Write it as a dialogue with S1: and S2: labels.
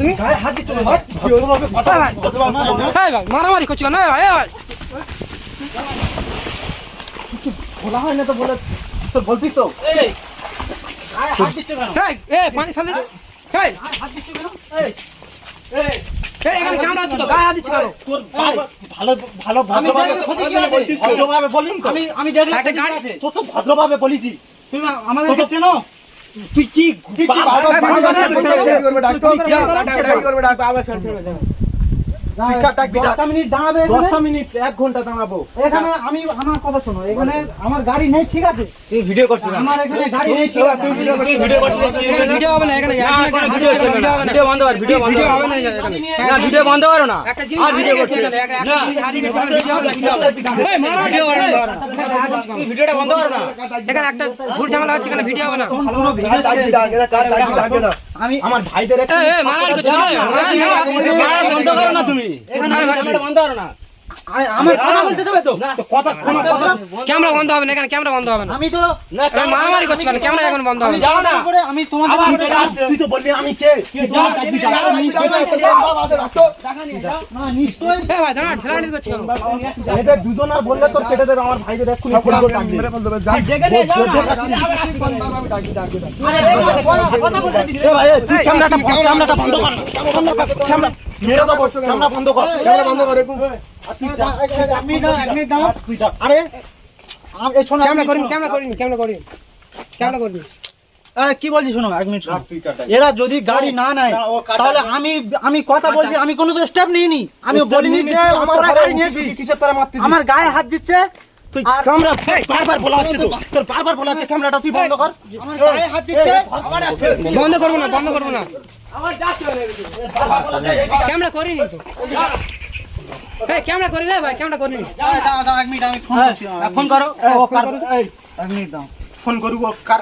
S1: তুমি? মারামারি করছ এই ভাই ভাই।
S2: বলা হয় না তো বলে তোর বলতিস তো। এই গায়ে হাত দিচ্ছ কেন?
S1: এই এই পানি ফেলে দে। এই।
S2: গায়ে হাত দিচ্ছ কেন? এই এই।
S1: এই এখানে ক্যামেরা আছে তো গায়ে হাত দিচ্ছ কেন?
S2: তোর বাবা ভালো ভালো
S3: আমি
S2: ভদ্রভাবে বলিছি।
S3: তুমি আমাদের
S2: চেনো? তুই কি বাবা, করবে?
S3: ডাক্তার,
S2: তুই কি
S3: ডাক্তার, আমি আমার কথা শোনো এখানে আমার গাড়ি নেই ঠিক আছে
S2: ভিডিও করছিস
S3: আমার এখানে গাড়ি নেই ঠিক আছে
S2: ভিডিও করছিস
S1: ভিডিও হবে না এখানে এখানে ভিডিও হবে না
S4: ভিডিও বন্ধ কর ভিডিও বন্ধ
S1: হবে না
S4: না ভিডিও বন্ধ করো না
S1: একটা ভিডিও
S4: ভিডিওটা বন্ধ করো না
S1: এখানে ভুল ঝামেলা হচ্ছে এখানে ভিডিও হবে না
S2: আমার ভাইদের
S4: না তুমি ক্যামেরা বন্ধ করো না
S3: আরে, আমার কথা বলতে দেবে তো
S2: তো কথা কথা
S1: ক্যামেরা বন্ধ হবে না এখানে ক্যামেরা বন্ধ হবে না
S3: আমি তো
S1: মারামারি করছ কেন ক্যামেরা এখন বন্ধ হবে
S3: আমি
S2: তুই তো- তুই তো বললি আমি কে দুজন আর বললে তোর কেটে দেবে আমার ভাইদের এক্ষুনি ক্যামেরাটা বন্ধ কর। ক্যামেরা মেরে দেবো। ক্যামেরা বন্ধ কর। ক্যামেরা বন্ধ কর।
S3: এক মিনিট দাঁড়াও, এক মিনিট দাঁড়াও।
S2: তুই যা।
S3: আরে আম- এই শোনো,
S1: ক্যামেরা করিনি ক্যামেরা করিনি ক্যামেরা করিনি ক্যামেরা করিনি
S3: আরে কি বলছি শোনো এক মিনিট এরা যদি গাড়ি না নেয় তাহলে আমি আমি কথা বলছি আমি কোনো তো স্টেপ নিইনি আমি বলিনি যে
S2: আমার
S3: গাড়ি
S2: মারতেছিস?
S3: আমার গায়ে হাত দিচ্ছে
S2: তুই ক্যামেরা বারবার বলা হচ্ছে তো। তোর বারবার বলা হচ্ছে ক্যামেরাটা তুই বন্ধ কর
S3: আমার গায়ে হাত দিচ্ছে
S1: বন্ধ করব না বন্ধ করব না ক্যামেরা করিনি তো। এই ক্যামেরা করি না ভাই ক্যামেরা করিনি।
S3: ফোন
S4: করো
S2: ও কার ফোন করব কার